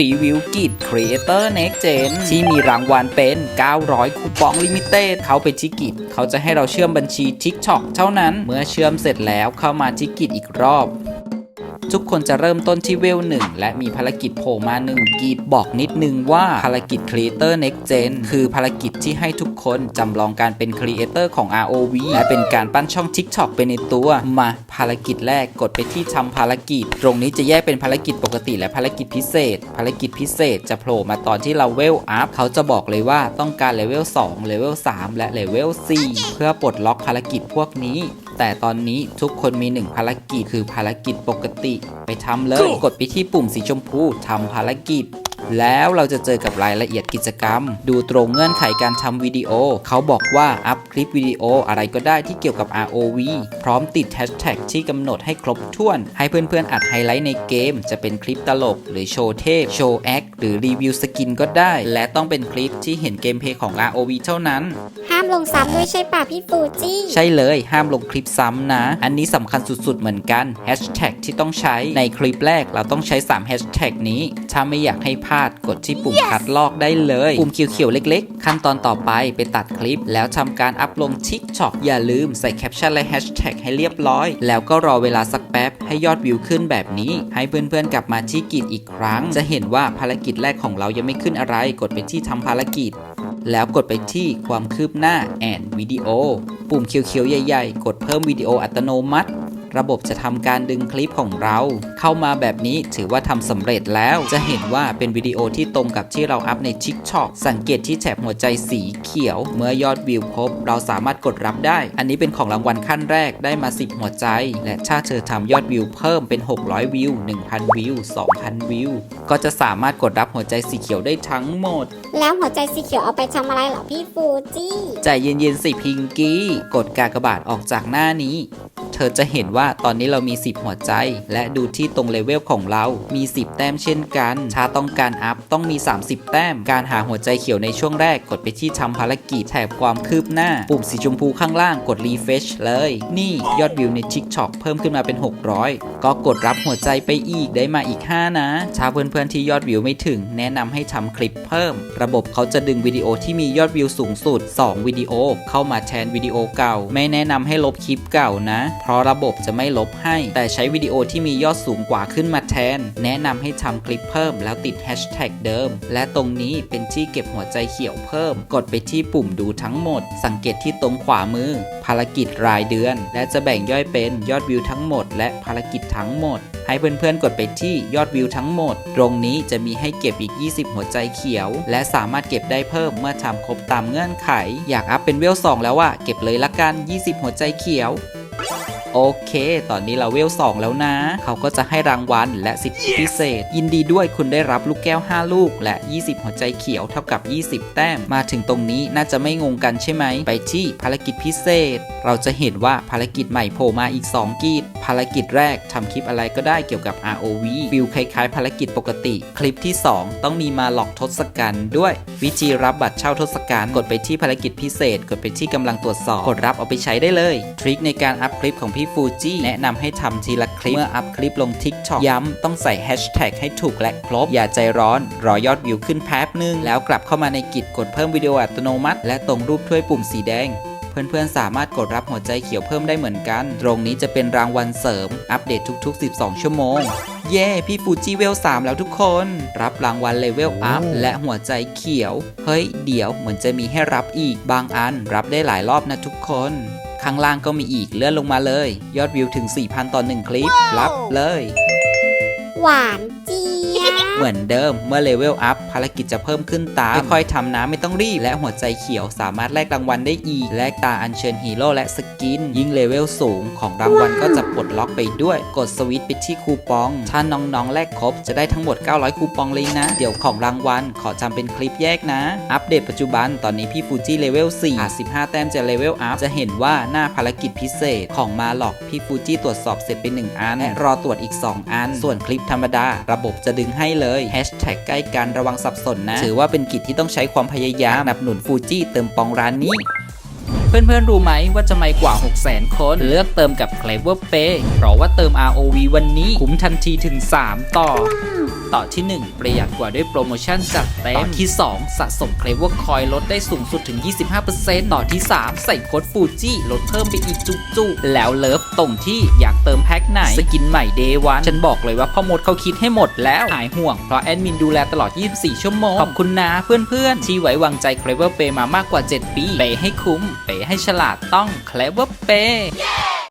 รีวิวกิจ Creator Next Gen ที่มีรางวัลเป็น 900 คูปองลิมิเต็ดเข้าไปที่กิจเขาจะให้เราเชื่อมบัญชี TikTok เท่านั้น เมื่อเชื่อมเสร็จแล้วเข้ามาที่กิจอีกรอบ ทุกคนจะเริ่มต้นที่เวลหนึ่งและมีภารกิจโผล่มาหนึ่งกีบบอกนิดนึงว่าภารกิจ Creator Next Gen คือภารกิจที่ให้ทุกคนจำลองการเป็น Creator ของ ROV และเป็นการปั้นช่อง TikTok ไปในตัวมาภารกิจแรกกดไปที่ทำภารกิจ ตรงนี้จะแยกเป็นภารกิจปกติ และภารกิจพิเศษ ภารกิจพิเศษจะโผล่มาตอนที่เราเวลอัพเขาจะบอกเลยว่าต้องการเลเวล2เลเวล3และเลเวล4เพื่อปลดล็อกภารกิจพวกนี้ แต่ตอนนี้ทุกคนมีหนึ่งภารกิจคือภารกิจปกติ ไปทำเลย กดไปที่ปุ่มสีชมพูทำภารกิจ แล้วเราจะเจอกับรายละเอียดกิจกรรม ดูตรงเงื่อนไขการทำวิดีโอ เขาบอกว่าอัพคลิปวิดีโออะไรก็ได้ที่เกี่ยวกับ ROV พร้อมติดแฮชแท็กที่กำหนดให้ครบถ้วน ให้เพื่อนๆอัดไฮไลท์ในเกม จะเป็นคลิปตลก หรือโชว์เทพ โชว์แอคหรือรีวิวสกินก็ได้ และต้องเป็นคลิปที่เห็นเกมเพลย์ของ ROV เท่านั้น ห้ามลงซ้ำด้วยใช่ป่ะพี่ฟูจี้ใช่เลยห้ามลงคลิปซ้ำนะ อันนี้สำคัญสุดๆเหมือนกันแฮชแท็กที่ต้องใช้ในคลิปแรกเราต้องใช้3แฮชแท็กนี้ถ้าไม่อยากให้พลาดกดที่ปุ่มคัดลอกได้เลย ปุ่มเขียวๆเล็กๆ ขั้นตอนต่อไปไปตัดคลิป แล้วทำการอัพลง TikTok อย่าลืมใส่แคปชั่นและแฮชแท็กให้เรียบร้อย แล้วก็รอเวลาสักแป๊บให้ยอดวิวขึ้นแบบนี้ ให้เพื่อนๆกลับมาที่กิจอีกครั้ง จะเห็นว่าภารกิจแรกของเรายังไม่ขึ้นอะไร กดไปที่ทำภารกิจ แล้วกดไปที่ความคืบหน้าแอนวิดีโอปุ่มเขียวๆใหญ่ ๆ กดเพิ่มวิดีโออัตโนมัติ ระบบจะทำการดึงคลิปของเรา เข้ามาแบบนี้ถือว่าทำสำเร็จแล้วจะเห็นว่าเป็นวิดีโอที่ตรงกับที่เราอัพใน TikTok สังเกตที่แถบหัวใจสีเขียว เมื่อยอดวิวครบเราสามารถกดรับได้ อันนี้เป็นของรางวัลขั้นแรกได้มา 10 หัวใจ และถ้าเธอทำยอดวิวเพิ่มเป็น 600 วิว 1,000 วิว 2,000 วิว ก็จะสามารถกดรับหัวใจสีเขียวได้ทั้งหมด แล้วหัวใจสีเขียวเอาไปทำอะไรเหรอพี่ฟูจี้ใจเย็นๆสิพิงกี้ กดกากบาทออกจากหน้านี้ เธอจะเห็นว่าตอนนี้เรามี 10 หัวใจ และดูที่ตรงเลเวลของเรา มี 10 แต้มเช่นกัน ถ้าต้องการอัพต้องมี 30 แต้ม การหาหัวใจเขียวในช่วงแรกกดไปที่ทำภารกิจแถบความคืบหน้า ปุ่มสีชมพูข้างล่างกด refresh เลย นี่ยอดวิวใน TikTok เพิ่มขึ้นมาเป็น 600 ก็กดรับหัวใจไปอีกได้มาอีก 5 นะถ้าเพื่อนๆที่ยอดวิวไม่ถึง แนะนำให้ทำคลิปเพิ่ม ระบบเขาจะดึงวิดีโอที่มียอดวิวสูงสุด 2 วิดีโอ เข้ามาแทนวิดีโอเก่า ไม่แนะนำให้ลบคลิปเก่านะ เพราะระบบจะไม่ลบให้ แต่ใช้วิดีโอที่มียอดสูงกว่าขึ้นมาแทน แนะนำให้ทำคลิปเพิ่มแล้วติดแฮชแท็กเดิม และตรงนี้เป็นที่เก็บหัวใจเขียวเพิ่ม กดไปที่ปุ่มดูทั้งหมด สังเกตที่ตรงขวามือ ภารกิจรายเดือน และจะแบ่งย่อยเป็นยอดวิวทั้งหมด และภารกิจทั้งหมด ให้เพื่อนๆกดไปที่ยอดวิวทั้งหมด ตรงนี้จะมีให้เก็บอีก 20 หัวใจเขียว และสามารถเก็บได้เพิ่มเมื่อทำครบตามเงื่อนไข อยากอัพเป็นเวล2แล้วอะเก็บเลยละกัน 20 หัวใจเขียว โอเค ตอนนี้เราเวล2แล้วนะ เขาก็จะให้รางวัลและสิทธิพิเศษ ยินดีด้วยคุณได้รับลูกแก้ว 5 ลูก และ 20 หัวใจเขียวเท่ากับ 20 แต้ม มาถึงตรงนี้น่าจะไม่งงกันใช่ไหม ไปที่ภารกิจพิเศษ เราจะเห็นว่าภารกิจใหม่โผล่มาอีก 2 กีด ภารกิจแรกทำคลิปอะไรก็ได้เกี่ยวกับ ROV ฟิลคล้ายๆ ภารกิจปกติ คลิปที่ 2 ต้องมีมาหลอกทศกัณฐ์ด้วย วิธีรับบัตรเช่าทศกัณฐ์กดไปที่ภารกิจพิเศษ กดไปที่กำลังตรวจสอบ กดรับเอาไปใช้ได้เลย ทริคในการอัพคลิปของพี่พี่ฟูจิแนะนำให้ทำทีละคลิป เมื่ออัพคลิปลง TikTok ย้ำต้องใส่แฮชแท็กให้ถูกและครบ อย่าใจร้อน รอยอดวิวขึ้นแป๊บนึง แล้วกลับเข้ามาในกิจกดเพิ่มวิดีโออัตโนมัติ และตรงรูปถ้วยปุ่มสีแดงเพื่อนๆ สามารถกดรับหัวใจเขียวเพิ่มได้เหมือนกัน ตรงนี้จะเป็นรางวัลเสริม อัปเดตทุก ๆ 12 ชั่วโมง เย้ พี่ฟูจิเวล 3 แล้วทุกคน รับรางวัลเลเวลอัพและหัวใจเขียว เฮ้ย เดี๋ยวเหมือนจะมีให้รับอีก บางอันรับได้หลายรอบนะทุกคน ข้างล่างก็มีอีกเลื่อนลงมาเลย ยอดวิวถึง 4,000 ต่อ 1 คลิป รับเลย หวาน เหมือนเดิมเมื่อเลเวลอัพภารกิจจะเพิ่มขึ้นตามค่อยๆทำนะไม่ต้องรีบ และหัวใจเขียวสามารถแลกรางวัลได้อีก แลกตาอัญเชิญฮีโร่และสกิน ยิ่งเลเวลสูงของรางวัลก็จะปลดล็อกไปด้วย กดสวิตช์ไปที่คูปอง ถ้าน้องๆ แลกครบจะได้ทั้งหมด 900 คูปองเลยนะ เดี๋ยวของรางวัลขอจำเป็นคลิปแยกนะ อัปเดตปัจจุบันตอนนี้พี่ฟูจิเลเวล4อาจ15 แต้มจะเลเวลอัพจะเห็นว่าหน้าภารกิจพิเศษของมาหลอกพี่ฟูจิตรวจสอบเสร็จไปหนึ่งอันและรอตรวจอีก 2 อัน ส่วนคลิปธรรมดา ระบบจะดึงให้เลยแฮชแท็กใกล้กันระวังสับสนนะ ถือว่าเป็นกิจที่ต้องใช้ความพยายามนับหนุนฟูจิเติมปองร้านนี้ เพื่อนๆ รู้ไหมว่าจะไม่กว่า 600,000 คน เลือกเติมกับ Clever Pay เพราะว่าเติม ROV วันนี้คุ้มทันทีถึง 3 ต่อ ต่อที่ 1 ประหยัดกว่าด้วยโปรโมชั่นจัดเต็ม ต่อที่ 2 สะสม Clever Coin ลดได้สูงสุดถึง 25%ต่อที่ 3 ใส่โค้ดฟูจิลดเพิ่มไปอีกจุกๆ แล้วเลิฟตรงที่อยากเติมแพ็คไหน สกินใหม่ Day วันฉันบอกเลยว่าพ่อมดเขาคิดให้หมดแล้วหายห่วงเพราะแอดมินดูแลตลอด 24 ชั่วโมงขอบคุณนะเพื่อนๆที่ไว้วางใจ Clever Pay มามากกว่า 7 ปีเปให้คุ้มเปให้ฉลาดต้อง Clever Pay yeah!